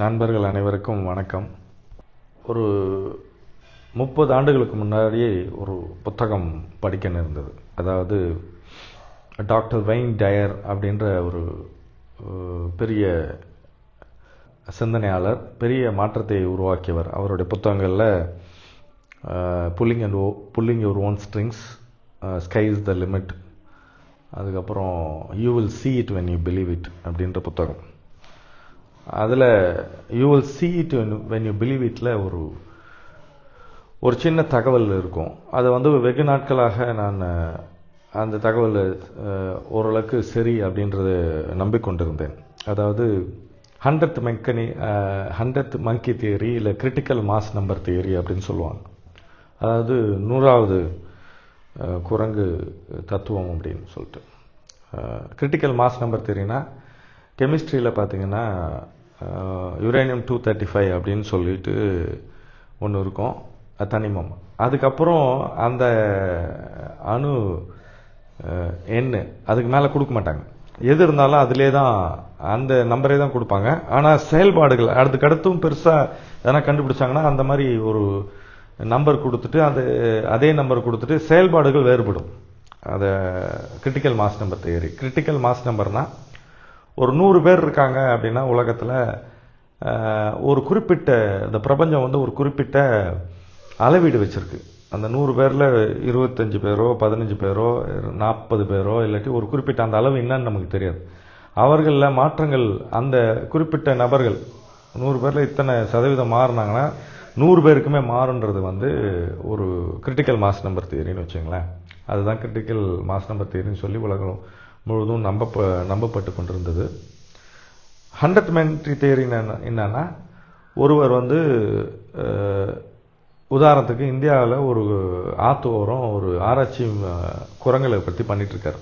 நண்பர்கள் அனைவருக்கும் வணக்கம். ஒரு முப்பது ஆண்டுகளுக்கு முன்னாடியே ஒரு புத்தகம் படிக்க நேர்ந்தது அதாவது டாக்டர் வெயின் டயர் அப்படின்ற ஒரு பெரிய சிந்தனையாளர் பெரிய மாற்றத்தை உருவாக்கியவர். அவருடைய புத்தகங்களில் pulling and oh pulling your own strings sky is the limit அதுக்கப்புறம் you will see it when you believe it அப்படின்ற புத்தகம். அதில் you will see it when you believe இட்டில் ஒரு ஒரு சின்ன தகவல் இருக்கும். அதை வந்து வெகு நாட்களாக நான் அந்த தகவல் ஓரளவுக்கு சரி அப்படின்றத நம்பிக்கொண்டிருந்தேன். அதாவது ஹண்ட்ரட் மெக்கனி ஹண்ட்ரட் மங்கி தியரி இல்லை கிரிட்டிக்கல் மாஸ் நம்பர் தியரி அப்படின்னு சொல்லுவாங்க. அதாவது நூறாவது குரங்கு தத்துவம் அப்படின்னு சொல்லிட்டு. கிரிட்டிக்கல் மாஸ் நம்பர் தியரினா கெமிஸ்ட்ரியில் பார்த்தீங்கன்னா யுரேனியம் டூ தேர்ட்டி ஃபைவ் அப்படின்னு சொல்லிட்டு ஒன்று இருக்கும். தனிமம் அதுக்கப்புறம் அந்த அணு எண்ணு அதுக்கு மேலே கொடுக்க மாட்டாங்க. எது இருந்தாலும் அதிலே தான் அந்த நம்பரே தான் கொடுப்பாங்க. ஆனால் செயல்பாடுகள் அதுக்கடுத்தும் பெருசாக எதனா கண்டுபிடிச்சாங்கன்னா அந்த மாதிரி ஒரு நம்பர் கொடுத்துட்டு அது அதே நம்பர் கொடுத்துட்டு செயல்பாடுகள் வேறுபடும். அதை critical mass number theory critical mass நம்பர்னால் ஒரு நூறு பேர் இருக்காங்க அப்படின்னா உலகத்தில் ஒரு குறிப்பிட்ட இந்த பிரபஞ்சம் வந்து ஒரு குறிப்பிட்ட அளவீடு வச்சுருக்கு. அந்த நூறு பேரில் இருபத்தஞ்சு பேரோ பதினஞ்சு பேரோ நாற்பது பேரோ இல்லாட்டி ஒரு குறிப்பிட்ட அந்த அளவு என்னன்னு நமக்கு தெரியாது. அவர்களில் மாற்றங்கள் அந்த குறிப்பிட்ட நபர்கள் நூறு பேரில் இத்தனை சதவீதம் மாறினாங்கன்னா நூறு பேருக்குமே மாறுன்றது வந்து ஒரு கிரிட்டிக்கல் மாஸ் நம்பர் தியரின்னு வச்சுங்களேன் அதுதான் கிரிட்டிக்கல் மாஸ் நம்பர் தியரின்னு சொல்லி உலகம் முழுவதும் நம்ப நம்பப்பட்டு கொண்டிருந்தது. ஹண்ட்ரட் மென்ட்ரி தேரி என்னன்னா ஒருவர் வந்து உதாரணத்துக்கு இந்தியாவில் ஒரு ஆத்து ஓரம் ஒரு ஆராய்ச்சி குரங்களை பற்றி பண்ணிகிட்ருக்கார்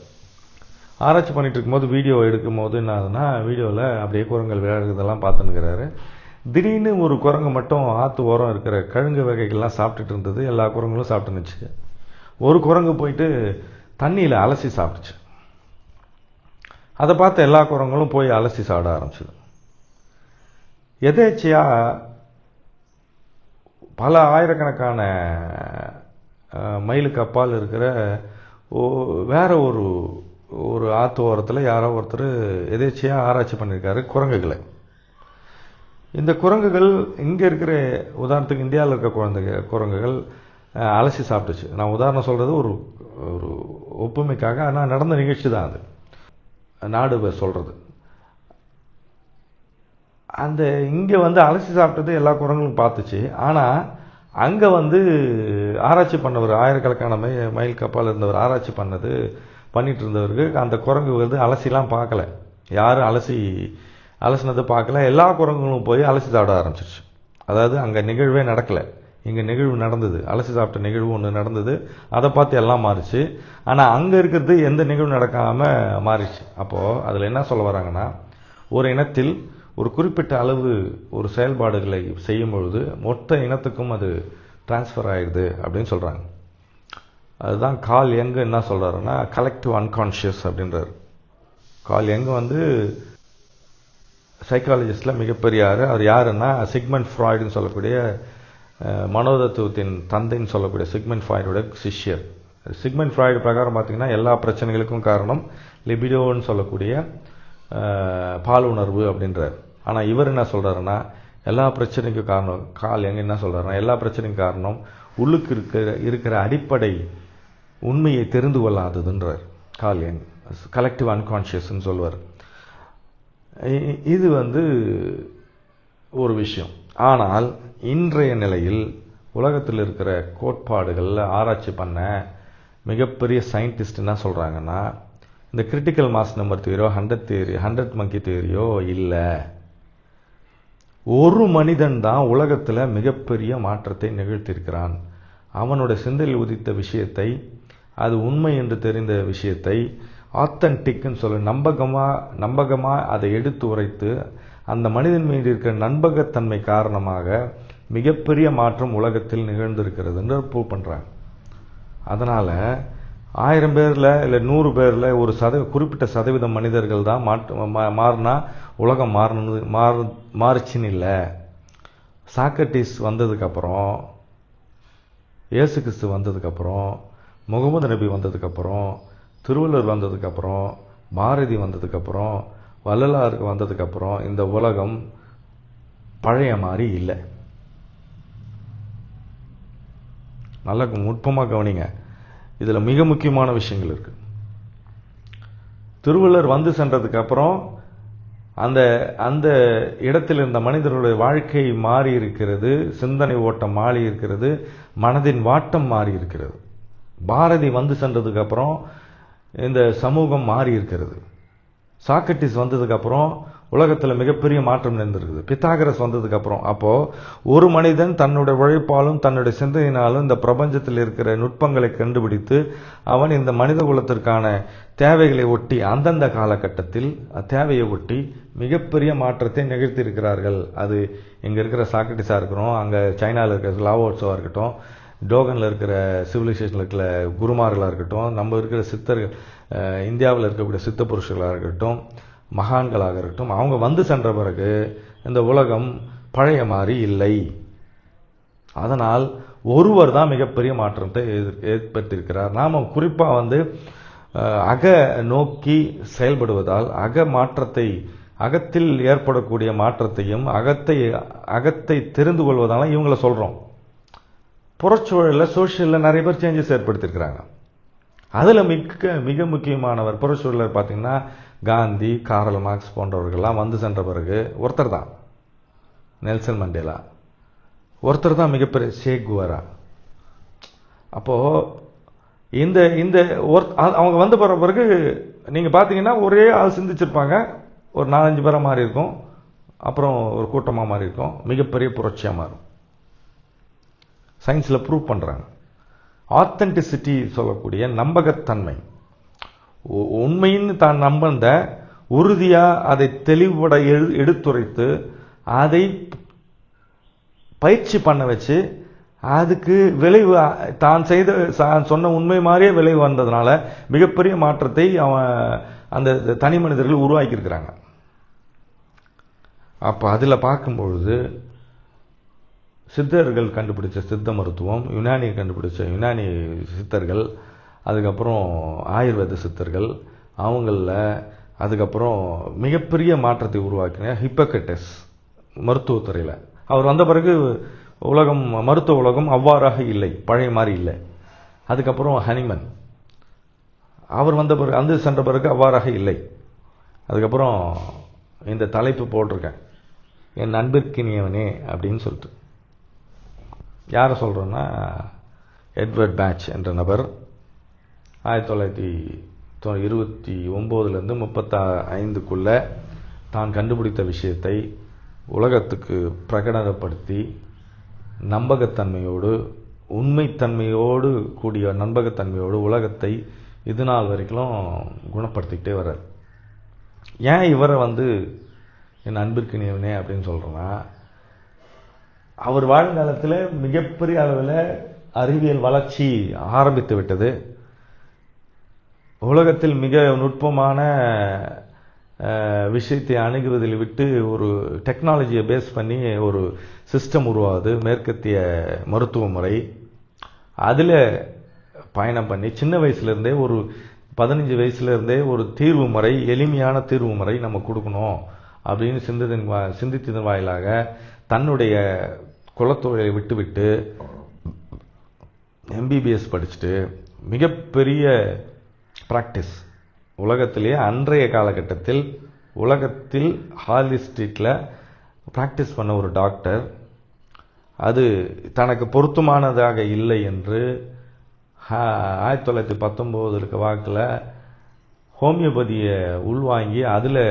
ஆராய்ச்சி பண்ணிட்டு இருக்கும்போது வீடியோ எடுக்கும் போது என்ன ஆகுதுன்னா வீடியோவில் அப்படியே குரங்கள் விளையாடுறதெல்லாம் பார்த்துன்னுக்கிறாரு. திடீர்னு ஒரு குரங்கு மட்டும் ஆற்று ஓரம் இருக்கிற கழுங்கு வகைகள்லாம் சாப்பிட்டுட்டு இருந்தது. எல்லா குரங்களும் சாப்பிட்டுனுச்சு ஒரு குரங்கு போயிட்டு தண்ணியில் அலசி சாப்பிட்டுச்சு. அதை பார்த்து எல்லா குரங்களும் போய் அலசி சாப்பிட ஆரம்பிச்சிடும் எதேச்சியாக பல ஆயிரக்கணக்கான மயிலுக்கு அப்பால் இருக்கிற ஓ- வேற ஒரு ஒரு ஆற்று ஓரத்தில் யாரோ ஒருத்தர் எதேச்சியாக ஆராய்ச்சி பண்ணியிருக்காரு குரங்குகளை. இந்த குரங்குகள் இங்கே இருக்கிற உதாரணத்துக்கு இந்தியாவில் இருக்க குழந்தைங்க குரங்குகள் அலசி சாப்பிட்டுச்சு. நான் உதாரணம் சொல்கிறது ஒரு ஒரு ஒப்புமைக்காக ஆனால் நடந்த நிகழ்ச்சி தான் அது. நாடு சொல்கிறது அந்த இங்கே வந்து அலசி சாப்பிட்டது எல்லா குரங்களும் பார்த்துச்சு. ஆனால் அங்கே வந்து ஆராய்ச்சி பண்ணவர் ஆயிரக்கணக்கான மை மயில் கப்பால் இருந்தவர் ஆராய்ச்சி பண்ணது பண்ணிட்டு இருந்தவருக்கு அந்த குரங்கு வந்து அலசிலாம் பார்க்கல. யாரும் அலசி அலசினதை பார்க்கல. எல்லா குரங்குகளும் போய் அலசி சாப்பிட ஆரம்பிச்சிருச்சு. அதாவது அங்கே நிகழ்வே நடக்கலை. இங்கே நிகழ்வு நடந்தது. அலசி சாப்பிட்ட நிகழ்வு ஒன்று நடந்தது. அதை பார்த்து எல்லாம் மாறிச்சு. ஆனால் அங்கே இருக்கிறது எந்த நிகழ்வு நடக்காமல் மாறிச்சு. அப்போது அதில் என்ன சொல்ல வராங்கன்னா ஒரு இனத்தில் ஒரு குறிப்பிட்ட அளவு ஒரு செயல்பாடுகளை செய்யும் பொழுது மொத்த இனத்துக்கும் அது டிரான்ஸ்ஃபர் ஆயிடுது அப்படின்னு சொல்கிறாங்க அதுதான் கால் எங்க என்ன சொல்கிறாருன்னா கலெக்டிவ் அன்கான்ஷியஸ் அப்படின்றாரு. கால் யங் வந்து சைக்காலஜிஸ்டில் மிகப்பெரிய அவர் யாருன்னா சிக்மண்ட் ஃப்ராய்டுன்னு சொல்லக்கூடிய மனோதத்துவத்தின் தந்தைன்னு சொல்லக்கூடிய சிக்மெண்ட் ஃப்ராய்டோட சிஷ்யர். சிக்மெண்ட் ஃப்ராய்டு பிரகாரம் பார்த்தீங்கன்னா எல்லா பிரச்சனைகளுக்கும் காரணம் லிபிடோன்னு சொல்லக்கூடிய பால் உணர்வு அப்படின்றார். ஆனால் இவர் என்ன சொல்கிறாருன்னா எல்லா பிரச்சனைக்கும் காரணம் கால் எங்கே என்ன சொல்கிறாருன்னா எல்லா பிரச்சனைக்கும் காரணம் உள்ளுக்கு இருக்கிற இருக்கிற அடிப்படை உண்மையை தெரிந்து கொள்ளாததுன்றார். கால் யங் கலெக்டிவ் அன்கான்ஷியஸ்ன்னு சொல்லுவார் இது வந்து ஒரு விஷயம். ஆனால் இன்றைய நிலையில் உலகத்தில் இருக்கிற கோட்பாடுகள்ல ஆராய்ச்சி பண்ண மிகப்பெரிய சயின்டிஸ்ட் என்ன சொல்றாங்கன்னா இந்த கிரிட்டிக்கல் மாஸ் நம்பர் தியரியோ ஹண்ட்ரட் தியரி ஹண்ட்ரட் மங்கி தியரியோ இல்லை. ஒரு மனிதன் தான் உலகத்துல மிகப்பெரிய மாற்றத்தை நிகழ்த்தியிருக்கிறான். அவனோட சிந்தையில் உதித்த விஷயத்தை அது உண்மை என்று தெரிந்த விஷயத்தை ஆத்தன்டிக்னு சொல்ல நம்பகமா நம்பகமா அதை எடுத்து உரைத்து அந்த மனிதன் மீது இருக்கிற நண்பகத்தன்மை காரணமாக மிகப்பெரிய மாற்றம் உலகத்தில் நிகழ்ந்திருக்கிறதுன்னு ப்ரூவ் பண்ணுறாங்க அதனால் ஆயிரம் பேரில் இல்லை நூறு பேரில் ஒரு சத குறிப்பிட்ட சதவீதம் மனிதர்கள் தான் மாற்று மா- மாறினா உலகம் மாறினது மாறு மாறுச்சுன்னு இல்லை. சாக்ரட்டிஸ் வந்ததுக்கப்புறம் இயேசு கிறிஸ்து வந்ததுக்கப்புறம் முகமது நபி வந்ததுக்கப்புறம் திருவள்ளுவர் வந்ததுக்கப்புறம் பாரதி வந்ததுக்கப்புறம் வள்ளலாருக்கு வந்ததுக்கப்புறம் இந்த உலகம் பழைய மாதிரி இல்லை. நல்லா நுட்பமாக கவனிங்க. இதில் மிக முக்கியமான விஷயங்கள் இருக்கு. திருவள்ளுவர் வந்து சென்றதுக்கு அப்புறம் அந்த அந்த இடத்தில் இருந்த மனிதர்களுடைய வாழ்க்கை மாறி இருக்கிறது சிந்தனை ஓட்டம் மாறி இருக்கிறது மனதின் வாட்டம் மாறி இருக்கிறது. பாரதி வந்து சென்றதுக்கு அப்புறம் இந்த சமூகம் மாறி இருக்கிறது. சாக்ரட்டிஸ் வந்ததுக்கப்புறம் உலகத்தில் மிகப்பெரிய மாற்றம் நடந்திருக்குது பித்தாகரஸ் வந்ததுக்கப்புறம் அப்போது ஒரு மனிதன் தன்னுடைய உழைப்பாலும் தன்னுடைய சிந்தனையினாலும் இந்த பிரபஞ்சத்தில் இருக்கிற நுட்பங்களை கண்டுபிடித்து அவன் இந்த மனித குலத்திற்கான தேவைகளை ஒட்டி அந்தந்த காலகட்டத்தில் தேவையை ஒட்டி மிகப்பெரிய மாற்றத்தை நிகழ்த்தியிருக்கிறார்கள். அது இங்கே இருக்கிற சாக்ரட்டிஸாக இருக்கிறோம் அங்கே சைனாவில் இருக்கிற லாவோட்ஸாக இருக்கட்டும் டோகனில் இருக்கிற சிவிலைசேஷனில் இருக்கிற குருமார்களாக இருக்கட்டும் நம்ம இருக்கிற சித்தர்கள் இந்தியாவில் இருக்கக்கூடிய சித்த புருஷர்களாக இருக்கட்டும் மகான்களாக இருக்கட்டும் அவங்க வந்து சென்ற பிறகு இந்த உலகம் பழைய மாதிரி இல்லை. அதனால் ஒருவர் தான் மிகப்பெரிய மாற்றத்தை ஏற்படுத்தியிருக்கிறார். நாம் குறிப்பாக வந்து அக நோக்கி செயல்படுவதால் அக மாற்றத்தை அகத்தில் ஏற்படக்கூடிய மாற்றத்தையும் அகத்தை அகத்தை தெரிந்து கொள்வதால இவங்கள சொல்கிறோம் புறச்சூழலில் சோஷியலில் நிறைய பேர் சேஞ்சஸ் ஏற்படுத்தியிருக்கிறாங்க. அதில் மிக்க மிக முக்கியமானவர் புறச்சூழலர் பார்த்தீங்கன்னா காந்தி காரல் மார்க்ஸ் போன்றவர்கள்லாம் வந்து சென்ற பிறகு ஒருத்தர் தான். Nelson Mandela. ஒருத்தர் தான் மிகப்பெரிய ஷேக் குவாரா. அப்போது இந்த இந்த ஒரு அவங்க வந்து போகிற பிறகு நீங்கள் பார்த்தீங்கன்னா ஒரே ஆள் சிந்திச்சிருப்பாங்க. ஒரு நாலஞ்சு பேரை மாறி இருக்கும் அப்புறம் ஒரு கூட்டமாக மாறி இருக்கும் மிகப்பெரிய புரட்சியாக மாறும். சயின்ஸில் ப்ரூவ் பண்ணுறாங்க ஆத்தென்டிசிட்டி சொல்லக்கூடிய நம்பகத்தன்மை. உண்மைன்னு தான் நம்பந்த உறுதியாக அதை தெளிவுபட எழு எடுத்துரைத்து அதை பயிற்சி பண்ண வச்சு அதுக்கு விளைவு தான் செய்த சொன்ன உண்மை மாதிரியே விளைவு வந்ததுனால மிகப்பெரிய மாற்றத்தை அவன் அந்த தனி மனிதர்கள் உருவாக்கியிருக்கிறாங்க. அப்போ அதில் பார்க்கும்பொழுது சித்தர்கள் கண்டுபிடிச்ச சித்த மருத்துவம் யுனானி கண்டுபிடிச்ச யுனானி சித்தர்கள் அதுக்கப்புறம் ஆயுர்வேத சித்தர்கள் அவங்களில் அதுக்கப்புறம் மிகப்பெரிய மாற்றத்தை உருவாக்கின ஹிப்பக்கட்டஸ் மருத்துவத்துறையில். அவர் வந்த பிறகு உலகம் மருத்துவ உலகம் அவ்வாறாக இல்லை பழைய மாதிரி இல்லை. அதுக்கப்புறம் ஹனிமன். அவர் வந்த பிறகு அந்த சென்ற பிறகு அவ்வாறாக இல்லை. அதுக்கப்புறம் இந்த தலைப்பு போட்டிருக்கேன். என் நண்பிற்கினியவனே அப்படின்னு சொல்லிட்டு. யாரை சொல்கிறோன்னா எட்வர்ட் பேட்ச் என்ற நபர் ஆயிரத்தி தொள்ளாயிரத்தி தொ இருபத்தி ஒம்போதுலேருந்து முப்பத்தா ஐந்துக்குள்ளே தான் கண்டுபிடித்த விஷயத்தை உலகத்துக்கு பிரகடனப்படுத்தி நம்பகத்தன்மையோடு உண்மைத்தன்மையோடு கூடிய நம்பகத்தன்மையோடு உலகத்தை இது நாள் வரைக்கும் குணப்படுத்திக்கிட்டே வர்றார். ஏன் இவரை வந்து என் அன்பிற்கினியவனே அப்படின்னு சொல்கிறேன்னா அவர் வாழ்காலத்தில் மிகப்பெரிய அளவில் அறிவியல் வளர்ச்சி ஆரம்பித்து விட்டது. உலகத்தில் மிக நுட்பமான விஷயத்தை அணுகுவதில் விட்டு ஒரு டெக்னாலஜியை பேஸ் பண்ணி ஒரு சிஸ்டம் உருவாகுது மேற்கத்திய மருத்துவ முறை. அதில் பயணம் பண்ணி சின்ன வயசுலேருந்தே ஒரு பதினஞ்சு வயசுலேருந்தே ஒரு தீர்வு முறை எளிமையான தீர்வு முறை நம்ம கொடுக்கணும் அப்படின்னு சிந்திதன் சிந்தித்ததன் வாயிலாக தன்னுடைய குலத்தொழிலை விட்டுவிட்டு எம்பிபிஎஸ் படிச்சுட்டு மிகப்பெரிய ப்ராக்டிஸ் உலகத்திலேயே அன்றைய காலகட்டத்தில் உலகத்தில் ஹாலி ஸ்ட்ரீட்டில் ப்ராக்டிஸ் பண்ண ஒரு டாக்டர் அது தனக்கு பொருத்தமானதாக இல்லை என்று ஆயிரத்தி தொள்ளாயிரத்தி பத்தொம்போது இருக்க வாக்கில் ஹோமியோபதியை உள்வாங்கி அதில்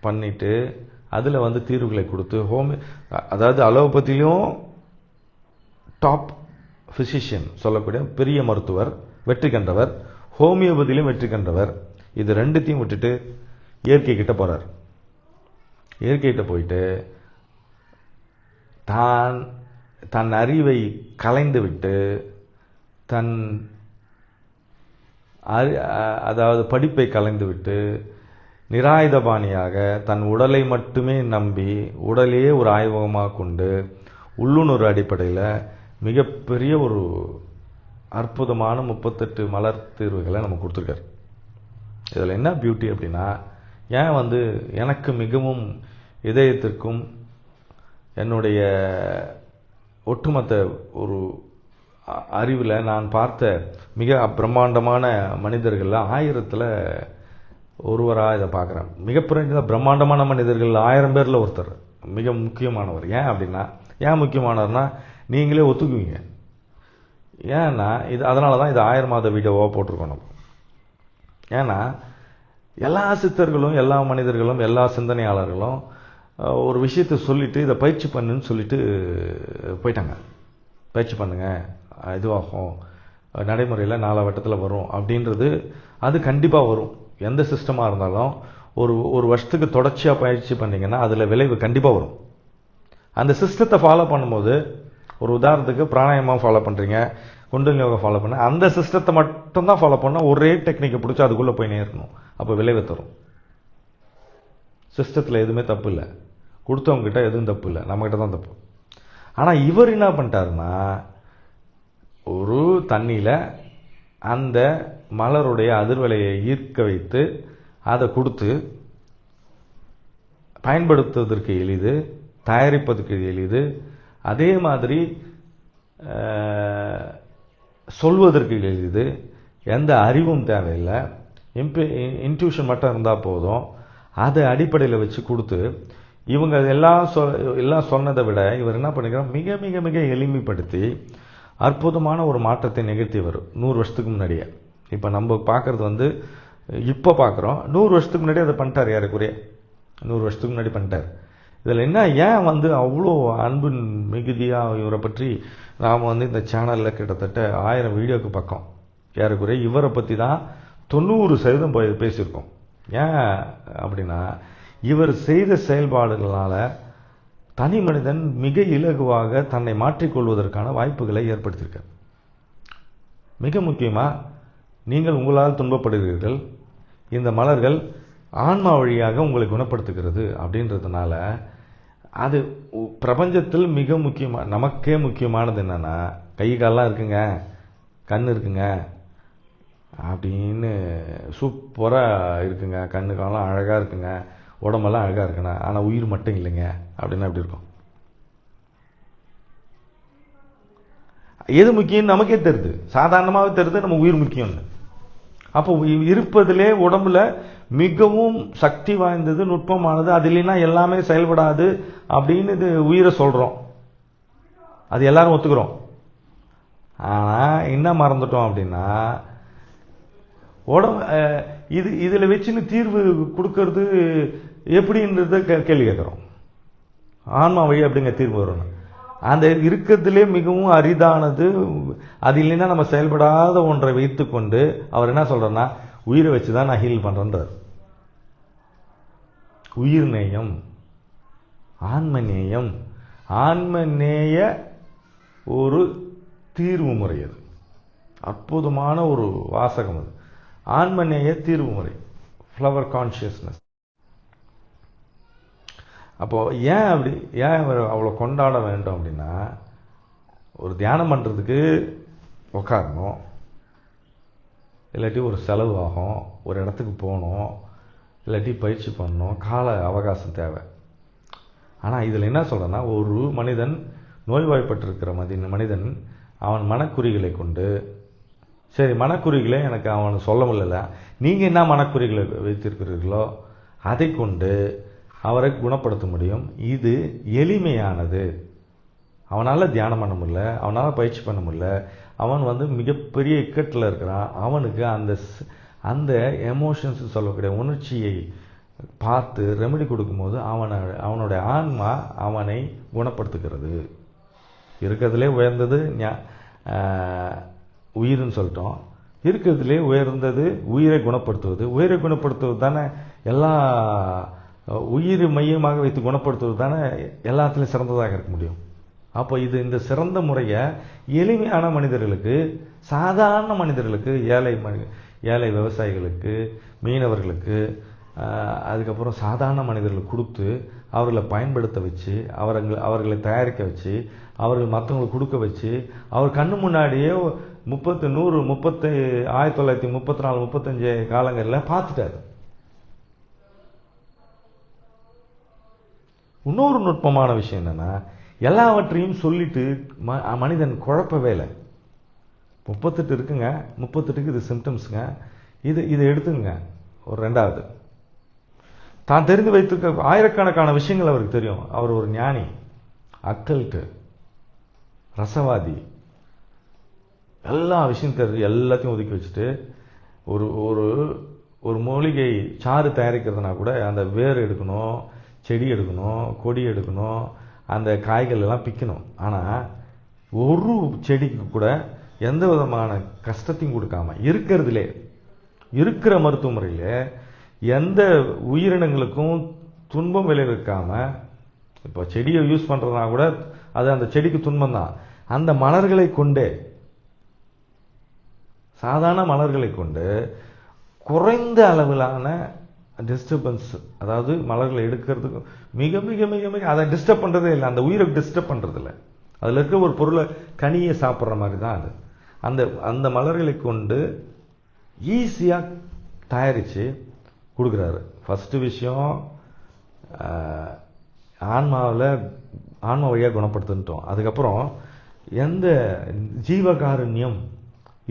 பண்ணிட்டு அதில் வந்து தீர்வுகளை கொடுத்து ஹோமி அதாவது அலோபதியிலும் டாப் ஃபிசிஷியன் சொல்லக்கூடிய பெரிய மருத்துவர் வெற்றி கண்டவர் ஹோமியோபதியிலும் வெற்றி கண்டவர். இது ரெண்டுத்தையும் விட்டுட்டு இயற்கை கிட்ட போகிறார் இயற்கைகிட்ட போயிட்டு தான் தன் அறிவை கலைந்து விட்டு தன் அதாவது படிப்பை கலைந்து விட்டு நிராயுதபாணியாக தன் உடலை மட்டுமே நம்பி உடலையே ஒரு ஆய்வகமாக கொண்டு உள்ளுணர்வு அடிப்படையில் மிகப்பெரிய ஒரு அற்புதமான முப்பத்தெட்டு மலர் தீர்வுகளை நம்ம கொடுத்துருக்காரு. இதில் என்ன பியூட்டி அப்படின்னா ஏன் வந்து எனக்கு மிகவும் இதயத்திற்கும் என்னுடைய ஒட்டுமொத்த ஒரு அறிவில் நான் பார்த்த மிக பிரம்மாண்டமான மனிதர்களில் ஆயிரத்தில் ஒருவராக இதை பார்க்குறேன். மிகப்பிறந்த பிரம்மாண்டமான மனிதர்கள் ஆயிரம் பேரில் ஒருத்தர். மிக முக்கியமானவர். ஏன் அப்படின்னா ஏன் முக்கியமானவர்னா நீங்களே ஒத்துக்குவீங்க. ஏன்னா இது அதனால தான் இது ஆயிரம் மாத வீடியோவாக போட்டிருக்கோம் நம்ம ஏன்னா எல்லா சித்தர்களும் எல்லா மனிதர்களும் எல்லா சிந்தனையாளர்களும் ஒரு விஷயத்தை சொல்லிவிட்டு இதை பயிற்சி பண்ணுன்னு சொல்லிட்டு போயிட்டாங்க. பயிற்சி பண்ணுங்கள் இதுவாகும் நடைமுறையில் நாலா வட்டத்தில் வரும் அப்படின்றது அது கண்டிப்பாக வரும். எந்த சிஸ்டமாக இருந்தாலும் ஒரு ஒரு வருஷத்துக்கு தொடர்ச்சியாக பயிற்சி பண்ணிங்கன்னா அதில் விளைவு கண்டிப்பாக வரும். அந்த சிஸ்டத்தை ஃபாலோ பண்ணும்போது ஒரு உதாரணத்துக்கு பிராணாயமாக ஃபாலோ பண்ணுறீங்க குண்டல் யோகா ஃபாலோ பண்ண அந்த சிஸ்டத்தை மட்டும்தான் ஃபாலோ பண்ணால் ஒரே டெக்னிக்கை பிடிச்சி அதுக்குள்ளே போய் நேரணும். அப்போ விளைவு தரும். சிஸ்டத்தில் எதுவுமே தப்பு இல்லை. கொடுத்தவங்ககிட்ட எதுவும் தப்பு இல்லை. நம்மக்கிட்ட தான் தப்பு. ஆனால் இவர் என்ன பண்ணிட்டாருன்னா ஒரு தண்ணியில் அந்த மலருடைய அதிர்வலையை ஈர்க்க வைத்து அதை கொடுத்து பயன்படுத்துவதற்கு எளிது தயாரிப்பதற்கு எளிது. அதே மாதிரி சொல்வதற்கு எளிது. எந்த அறிவும் தேவையில்லை. இம்பி இன்ட்யூஷன் மட்டும் இருந்தால் போதும். அதை அடிப்படையில் வச்சு கொடுத்து இவங்க எல்லாம் சொ எல்லாம் சொன்னதை விட இவர் என்ன பண்ணிக்கிறோம் மிக மிக மிக எளிமைப்படுத்தி அற்புதமான ஒரு மாற்றத்தை நிகழ்த்தியவர் நூறு வருஷத்துக்கு முன்னாடியே. இப்போ நம்ம பார்க்குறது வந்து இப்போ பார்க்குறோம். நூறு வருஷத்துக்கு முன்னாடி அதை பண்ணிட்டார் யாருக்குரிய நூறு வருஷத்துக்கு முன்னாடி பண்ணிட்டார். இதில் என்ன ஏன் வந்து அவ்வளோ அன்பின் மிகுதியாக இவரை பற்றி நாம் வந்து இந்த சேனலில் கிட்டத்தட்ட ஆயிரம் வீடியோக்கு பக்கம். ஏறக்குறைய இவரை பற்றி தான் தொண்ணூறு சதவீதம் போய் பேசியிருக்கோம். ஏன் அப்படின்னா இவர் செய்த செயல்பாடுகளால் தனி மனிதன் மிக இலகுவாக தன்னை மாற்றிக்கொள்வதற்கான வாய்ப்புகளை ஏற்படுத்தியிருக்கார். மிக முக்கியமாக நீங்கள் உங்களால் துன்பப்படுகிறீர்கள் இந்த மலர்கள் ஆன்மா வழியாக உங்களை குணப்படுத்துகிறது அப்படின்றதுனால அது உ- பிரபஞ்சத்தில் மிக முக்கியமாக நமக்கே முக்கியமானது என்னென்னா கை கால்லாம் இருக்குங்க கண் இருக்குங்க அப்படின்னு சூப்பராக இருக்குங்க கண்ணு காலம் அழகாக இருக்குங்க உடம்பெல்லாம் அழகாக இருக்குண்ணா ஆனால் உயிர் மட்டும் இல்லைங்க. அப்படின்னா எப்படி இருக்கும்? எது முக்கியம் நமக்கே தெரியுது சாதாரணமாகவே தெரியுது நம்ம உயிர் முக்கியம்னு. அப்போ இருப்பதிலே உடம்புல மிகவும் சக்தி வாய்ந்தது நுட்பமானது அது இல்லைன்னா எல்லாமே செயல்படாது அப்படின்னு இது உயிரை சொல்கிறோம் அது எல்லாரும் ஒத்துக்கிறோம். ஆனால் என்ன மறந்துட்டோம் அப்படின்னா உடம்பு இது இதில் வச்சுன்னு தீர்வு கொடுக்கறது எப்படின்றத கே- கேள்வி கேட்குறோம். ஆன்மா வழி அப்படிங்க தீர்வு வரணும். அந்த இருக்கிறதுலே மிகவும் அரிதானது. அது இல்லைன்னா நம்ம செயல்படாத ஒன்றை வைத்துக்கொண்டு அவர் என்ன சொல்றேன்னா உயிரை வச்சு தான் நான் ஹீல் பண்ணுறேன்றார் உயிர் நேயம் ஆன்ம நேயம். ஆன்ம நேய ஒரு தீர்வு முறை அது. அற்புதமான ஒரு வாசகம் அது. ஆன்மநேய தீர்வு முறை. ஃப்ளவர் கான்ஷியஸ்னஸ் அப்போ ஏன் அப்படி ஏன் அவர் அவ்வளோ கொண்டாட வேண்டும் அப்படின்னா ஒரு தியானம் பண்ணுறதுக்கு உட்காரணும் இல்லாட்டி ஒரு செலவு ஆகும் ஒரு இடத்துக்கு போகணும் இல்லாட்டி பயிற்சி பண்ணணும் கால அவகாசம் தேவை. ஆனால் இதில் என்ன சொல்கிறேன்னா ஒரு மனிதன் நோய்வாய்ப்பட்டிருக்கிற மதி மனிதன் அவன் மனக்குறிகளை கொண்டு சரி மனக்குறிகளை எனக்கு அவன் சொல்ல முடியல. நீங்கள் என்ன மனக்குறிகளை வைத்திருக்கிறீர்களோ அதை கொண்டு அவரை குணப்படுத்த முடியும். இது எளிமையானது. அவனால் தியானம் பண்ண முடியல. அவனால் பயிற்சி பண்ண முடியல. அவன் வந்து மிகப்பெரிய இக்கட்டில் இருக்கிறான். அவனுக்கு அந்த அந்த எமோஷன்ஸ் சொல்லக்கூடிய உணர்ச்சியை பார்த்து ரெமெடி கொடுக்கும்போது அவனை அவனுடைய ஆன்மா அவனை குணப்படுத்துகிறது. இருக்கிறதுலே உயர்ந்தது உயிர்னு சொல்லிட்டோம். இருக்கிறதுலே உயர்ந்தது உயிரை குணப்படுத்துவது. உயிரை குணப்படுத்துவது தானே எல்லா உயிர் மையமாக வைத்து குணப்படுத்துவது தானே எல்லாத்துலேயும் சிறந்ததாக இருக்க முடியும். அப்போ இது இந்த சிறந்த முறையை எளிமையான மனிதர்களுக்கு சாதாரண மனிதர்களுக்கு ஏழை மனி ஏழை விவசாயிகளுக்கு மீனவர்களுக்கு அதுக்கப்புறம் சாதாரண மனிதர்களுக்கு கொடுத்து அவர்களை பயன்படுத்த வச்சு அவர்களை அவர்களை தயாரிக்க வச்சு அவர்கள் மற்றவங்களுக்கு கொடுக்க வச்சு அவர் கண்ணு முன்னாடியே முப்பத்து நூறு முப்பத்தி ஆயிரத்தி தொள்ளாயிரத்தி முப்பத்தி நாலு முப்பத்தஞ்சு காலங்களில் பார்த்துட்டாரு. இன்னொரு நுட்பமான விஷயம் என்னென்னா எல்லாவற்றையும் சொல்லிட்டு ம- மனிதன் குழப்பவே இல்லை. முப்பத்தெட்டு இருக்குங்க முப்பத்தெட்டுக்கு இது சிம்டம்ஸுங்க இது இதை எடுத்துங்க ஒரு ரெண்டாவது. தான் தெரிந்து வைத்திருக்க ஆயிரக்கணக்கான விஷயங்கள் அவருக்கு தெரியும். அவர் ஒரு ஞானி அக்கல்ட்டு ரசவாதி. எல்லா விஷயம் தெரிஞ்சு எல்லாத்தையும் ஒதுக்கி வச்சுட்டு ஒரு ஒரு ஒரு மூலிகை சாறு தயாரிக்கிறதுனா கூட அந்த வேர் எடுக்கணும் செடி எடுக்கணும் கொடி எடுக்கணும் அந்த காய்கள் எல்லாம் பிக்கணும். ஆனால் ஒரு செடிக்கு கூட எந்த விதமான கஷ்டத்தையும் கொடுக்காம இருக்கிறதுலே இருக்கிற மருத்துவ முறையில் எந்த உயிரினங்களுக்கும் துன்பம் விளைவிக்காம இப்போ செடியை யூஸ் பண்ணுறதுனா கூட அது அந்த செடிக்கு துன்பம் தான் அந்த மலர்களை கொண்டே சாதாரண மலர்களை கொண்டு குறைந்த அளவிலான டிஸ்டர்பன்ஸ் அதாவது மலர்களை எடுக்கிறதுக்கு மிக மிக மிக மிக அதை டிஸ்டர்ப் பண்ணுறதே இல்லை. அந்த உயிரை டிஸ்டர்ப் பண்ணுறதில்ல அதில் இருக்க ஒரு பொருளை கனியை சாப்பிட்ற மாதிரி தான் அது. அந்த அந்த மலர்களை கொண்டு ஈஸியாக தயாரித்து கொடுக்குறாரு. ஃபஸ்ட்டு விஷயம் ஆன்மாவில் ஆன்மா வழியாக குணப்படுத்துன்ட்டோம். அதுக்கப்புறம் எந்த ஜீவகாருண்யம்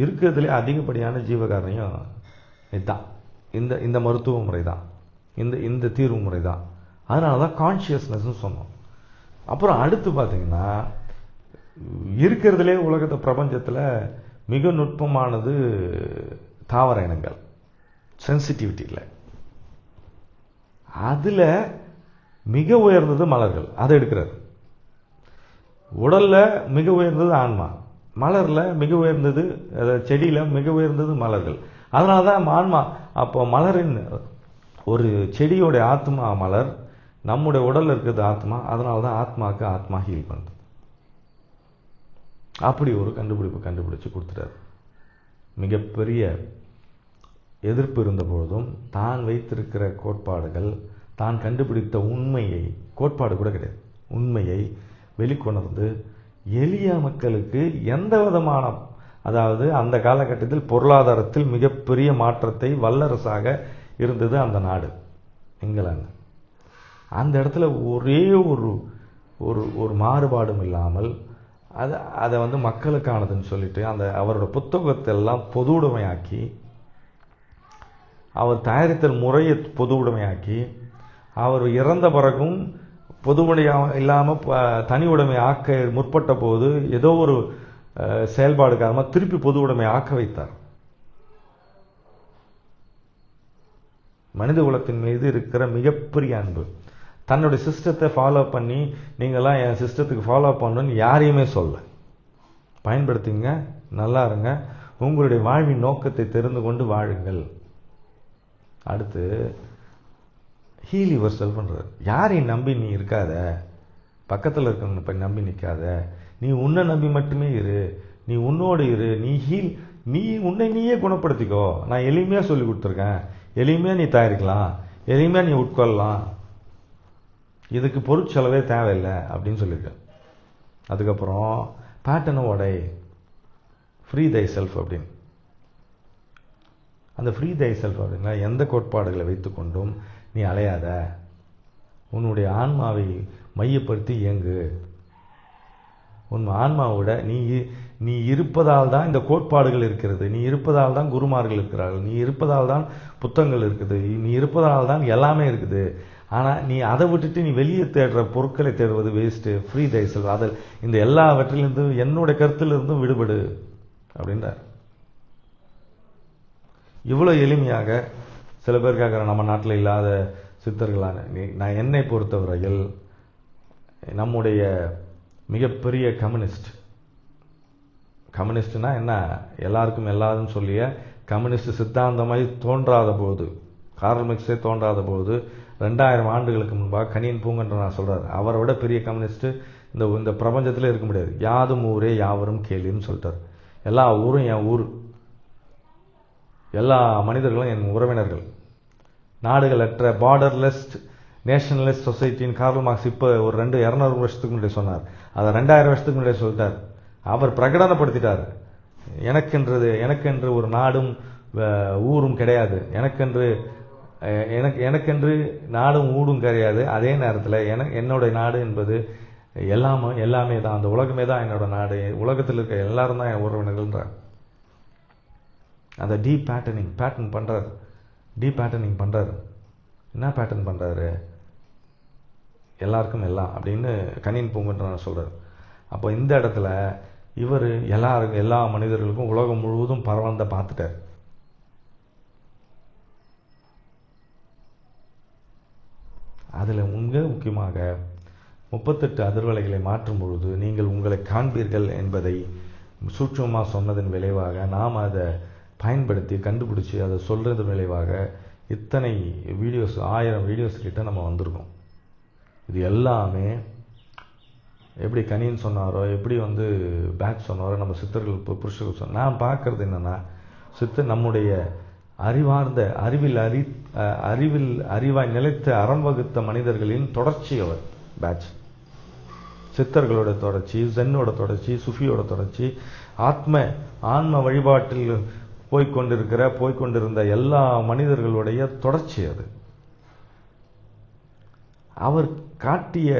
இருக்கிறதுலே அதிகப்படியான ஜீவகாருண்யம் இதுதான். இந்த இந்த மருத்துவ முறை தான் இந்த இந்த தீர்வு முறை தான் அதனால தான் கான்ஷியஸ்னஸ்னு சொன்னோம். அப்புறம் அடுத்து பார்த்தீங்கன்னா இருக்கிறதுலே உலகத்தை பிரபஞ்சத்தில் மிக நுட்பமானது தாவர இனங்கள். சென்சிட்டிவிட்டியில் அதில் மிக உயர்ந்தது மலர்கள். அதை எடுக்கிறது உடல்ல மிக உயர்ந்தது ஆன்மா. மலர்ல மிக உயர்ந்தது செடியில் செடியில மிக உயர்ந்தது மலர்கள். அதனால தான் ஆன்மா அப்போ மலரின் ஒரு செடியோடைய ஆத்மா மலர் நம்முடைய உடலில் இருக்கிறது ஆத்மா அதனால தான் ஆத்மாவுக்கு ஆத்மா ஹீல் பண்ணுது அப்படி ஒரு கண்டுபிடிப்பு கண்டுபிடிச்சு கொடுத்துட்டாரு. மிகப்பெரிய எதிர்ப்பு இருந்த பொழுதும் தான் வைத்திருக்கிற கோட்பாடுகள் தான் கண்டுபிடித்த உண்மையை கோட்பாடு கூட கிடையாது. உண்மையை வெளிக்கொணர்ந்து எளிய மக்களுக்கு எந்த விதமான அதாவது அந்த காலகட்டத்தில் பொருளாதாரத்தில் மிகப்பெரிய மாற்றத்தை வல்லரசாக இருந்தது அந்த நாடு இங்கிலாந்து. அந்த இடத்துல ஒரே ஒரு ஒரு ஒரு மாறுபாடும் இல்லாமல் அதை அதை வந்து மக்களுக்கானதுன்னு சொல்லிட்டு அந்த அவரோட புத்தகத்தை எல்லாம் பொது உடைமையாக்கி அவர் தயாரித்தல் முறையை பொது உடைமையாக்கி அவர் இறந்த பிறகும் பொதுவுடையா இல்லாமல் தனி உடைமை ஆக்க முற்பட்ட போது ஏதோ ஒரு செயல்பாடு காரணமாக திருப்பி பொது உடைமை ஆக்க வைத்தார். மனித குலத்தின் மீது இருக்கிற மிகப்பெரிய அன்பு. தன்னுடைய சிஸ்டத்தை ஃபாலோ பண்ணி நீங்களாம் என் சிஸ்டத்துக்கு ஃபாலோ பண்ணணும்னு யாரையுமே சொல்ல. பயன்படுத்திங்க நல்லா இருங்க. உங்களுடைய வாழ்வின் நோக்கத்தை தெரிந்து கொண்டு வாழுங்கள். அடுத்து ஹீல் யுவர் செல்ஃப்ன்றார் யாரையும் நம்பி நீ இருக்காத. பக்கத்தில் இருக்கவங்க போய் நம்பி நிற்காத நீ உன்னை நம்பி மட்டுமே இரு. நீ உன்னோடு இரு. நீ ஹீல் நீ உன்னை நீயே குணப்படுத்திக்கோ. நான் எளிமையாக சொல்லி கொடுத்துருக்கேன். எளிமையாக நீ தயாரிக்கலாம். எளிமையாக நீ உட்கொள்ளலாம். இதுக்கு பொருட்செலவே தேவையில்லை அப்படின்னு சொல்லியிருக்கேன் அதுக்கப்புறம் பேட்டனை உடை. ஃப்ரீ தை செல்ஃப் அப்படின்னு. அந்த ஃப்ரீ தை செல்ஃப் அப்படின்னா எந்த கோட்பாடுகளை வைத்துக்கொண்டும் நீ அலையாத. உன்னுடைய ஆன்மாவை மையப்படுத்தி இயங்கு. உன் ஆன்மாவோட நீ நீ இருப்பதால் தான் இந்த கோட்பாடுகள் இருக்கிறது. நீ இருப்பதால் தான் குருமார்கள் இருக்கிறார்கள். நீ இருப்பதால் தான் புத்தகங்கள் இருக்குது. நீ இருப்பதால் தான் எல்லாமே இருக்குது. ஆனால் நீ அதை விட்டுட்டு நீ வெளியே தேடுற பொருட்களை தேடுவது வேஸ்ட்டு ஃப்ரீ தைசல் அதில் இந்த எல்லாவற்றிலிருந்தும் என்னுடைய கருத்திலிருந்தும் விடுபடு அப்படின்றார். இவ்வளோ எளிமையாக சில பேர் கேட்குற நம்ம நாட்டில் இல்லாத சித்தர்களான. நீ- நான் என்னை பொறுத்தவரையில் நம்முடைய மிகப்பெரிய கம்யூனிஸ்ட். கம்யூனிஸ்ட்னா என்ன? எல்லாருக்கும் எல்லாரும் சொல்லிய கம்யூனிஸ்ட் சித்தாந்தமாய் தோன்றாத போது கார்மிக்ஸே தோன்றாத போது ரெண்டாயிரம் ஆண்டுகளுக்கு முன்பாக கனியன் பூங்கன்ற நான் சொல்கிறார் அவரை விட பெரிய கம்யூனிஸ்ட் இந்த இந்த பிரபஞ்சத்தில் இருக்க முடியாது. யாதும் ஊரே யாவரும் கேள்வின்னு சொல்லிட்டார். எல்லா ஊரும் என் ஊர். எல்லா மனிதர்களும் என் உறவினர்கள். நாடுகளற்ற பார்டர்லெஸ்ட் நேஷனலிஸ்ட் சொசைட்டின்னு கார்ல் மார்க்ஸ் இப்போ ஒரு ரெண்டு இரநூறு வருஷத்துக்கு முன்னாடி சொன்னார். அதை ரெண்டாயிரம் வருஷத்துக்கு முன்னாடி சொல்லிட்டார். அவர் பிரகடனப்படுத்திட்டார். எனக்கென்றது எனக்கென்று ஒரு நாடும் ஊரும் கிடையாது. எனக்கென்று எனக்கு எனக்கென்று நாடும் ஊடும் கிடையாது. அதே நேரத்தில் என என்னுடைய நாடு என்பது எல்லாமே எல்லாமே தான். அந்த உலகமே தான் என்னோட நாடு. உலகத்தில் இருக்க எல்லாரும் தான் என் உறவினர்கள்ன்றார். அந்த டீ பேட்டர்னிங் பேட்டர்ன் பண்ணுறார் டீ பேட்டர்னிங் பண்ணுறாரு என்ன பேட்டர்ன் பண்ணுறாரு எல்லாருக்கும் எல்லாம் அப்படின்னு கணின் பூங்குன்றன் சொல்கிறார் அப்போ இந்த இடத்துல இவர் எல்லாருக்கும் எல்லா மனிதர்களுக்கும் உலகம் முழுவதும் பரவந்த பார்த்துட்டார். அதில் மிக முக்கியமாக முப்பத்தெட்டு அதிர்வலைகளை மாற்றும் பொழுது நீங்கள் உங்களை காண்பீர்கள் என்பதை சூட்சமாக சொன்னதன் விளைவாக நாம் அதை பயன்படுத்தி கண்டுபிடிச்சி அதை சொல்கிறது விளைவாக இத்தனை வீடியோஸ் ஆயிரம் வீடியோஸ் கிட்ட நம்ம வந்திருக்கோம். இது எல்லாமே எப்படி கனின்னு சொன்னாரோ எப்படி வந்து பேட்ச் சொன்னாரோ நம்ம சித்தர்கள் பு- புருஷர்கள் சொன்ன நான் பார்க்குறது என்னென்னா சித்தர் நம்முடைய அறிவார்ந்த அறிவில் அறி அறிவில் அறிவாய் நிலைத்த அறம் வகுத்த மனிதர்களின் தொடர்ச்சி அவர் பேட்ச் சித்தர்களோட தொடர்ச்சி ஜென்னோட தொடர்ச்சி சுஃபியோட தொடர்ச்சி ஆத்ம ஆன்ம வழிபாட்டில் போய்கொண்டிருக்கிற போய்க்கொண்டிருந்த எல்லா மனிதர்களுடைய தொடர்ச்சி அது. அவர் காட்டிய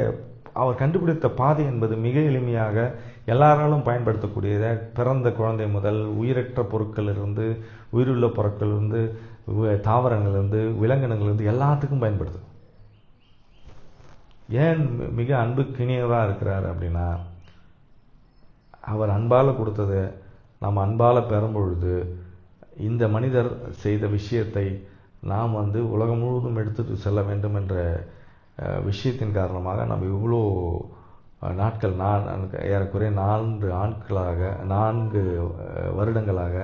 அவர் கண்டுபிடித்த பாதை என்பது மிக எளிமையாக எல்லாராலும் பயன்படுத்தக்கூடியதாக பிறந்த குழந்தை முதல் உயிரற்ற பொருட்களிலிருந்து உயிருள்ள பொருட்களிலிருந்து வு- தாவரங்களிலிருந்து விலங்கினங்களிலிருந்து எல்லாத்துக்கும் பயன்படுது. ஏன் மிக மிக அன்புக்கினியவராக இருக்கிறார் அப்படின்னா அவர் அன்பால் கொடுத்தது நாம் அன்பால் பெறும் பொழுது இந்த மனிதர் செய்த விஷயத்தை நாம் வந்து உலகம் முழுவதும் எடுத்துட்டு செல்ல வேண்டும் என்ற விஷயத்தின் காரணமாக நாம் இவ்வளோ நாட்கள் நான் ஏறக்குறைய நான்கு ஆட்களாக நான்கு வருடங்களாக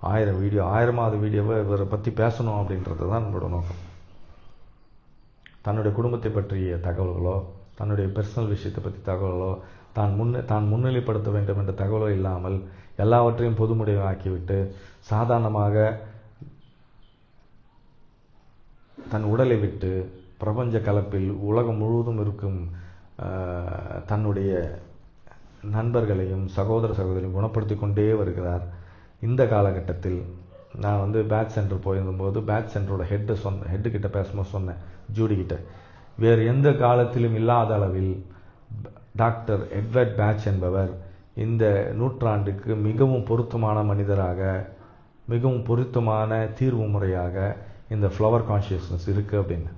ஆயிரம் வீடியோ ஆயிரமாவது வீடியோவை இவரை பற்றி பேசணும் அப்படின்றது தான் நம்மளோட நோக்கம். தன்னுடைய குடும்பத்தை பற்றிய தகவல்களோ தன்னுடைய பர்சனல் விஷயத்தை பற்றி தகவல்களோ தான் முன்ன தான் முன்னிலைப்படுத்த வேண்டும் என்ற தகவலோ இல்லாமல் எல்லாவற்றையும் பொதுமுடைவாக்கிவிட்டு சாதாரணமாக தன் உடலை விட்டு பிரபஞ்ச கலப்பில் உலகம் முழுவதும் இருக்கும் தன்னுடைய நண்பர்களையும் சகோதர சகோதரியும் குணப்படுத்தி கொண்டே வருகிறார். இந்த காலகட்டத்தில் நான் வந்து பேட்ச் சென்டர் போயிருந்தபோது பேட்ச் சென்டரோட ஹெட்டு சொன்ன ஹெட்டு கிட்ட பேசும்போது சொன்னேன் ஜூடி வேறு எந்த காலத்திலும் இல்லாத அளவில் டாக்டர் எட்வர்ட் பேட்ச் என்பவர் இந்த நூற்றாண்டுக்கு மிகவும் பொருத்தமான மனிதராக மிகவும் பொருத்தமான தீர்வு முறையாக இந்த ஃப்ளவர் கான்ஷியஸ்னஸ் இருக்குது அப்படின்னு.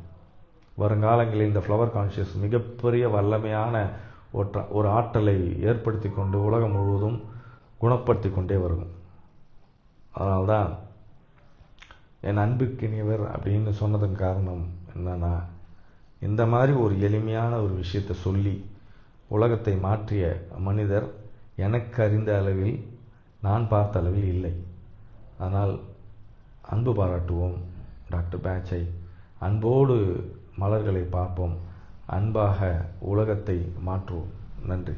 வருங்காலங்களில் இந்த ஃப்ளவர் கான்ஷியஸ் மிகப்பெரிய வல்லமையான ஒற்ற ஒரு ஆற்றலை ஏற்படுத்தி கொண்டு உலகம் முழுவதும் குணப்படுத்தி கொண்டே வரும் அதனால்தான் என் அன்புக்கினியவர் அப்படின்னு சொன்னதன் காரணம் என்னன்னா இந்த மாதிரி ஒரு எளிமையான ஒரு விஷயத்தை சொல்லி உலகத்தை மாற்றிய மனிதர் எனக்கு அறிந்த அளவில் நான் பார்த்த அளவில் இல்லை. ஆனால் அன்பு பாராட்டுவோம் டாக்டர் பேட்சை அன்போடு மலர்களை பார்ப்போம். அன்பாக உலகத்தை மாற்றுவோம். நன்றி.